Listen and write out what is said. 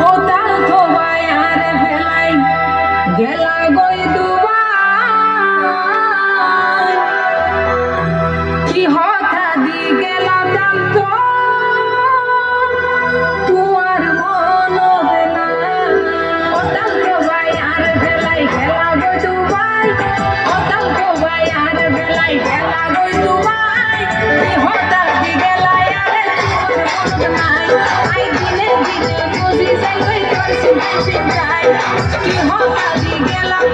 પોતા ધોવાય હારે ફેલાય ગેલા গেলাম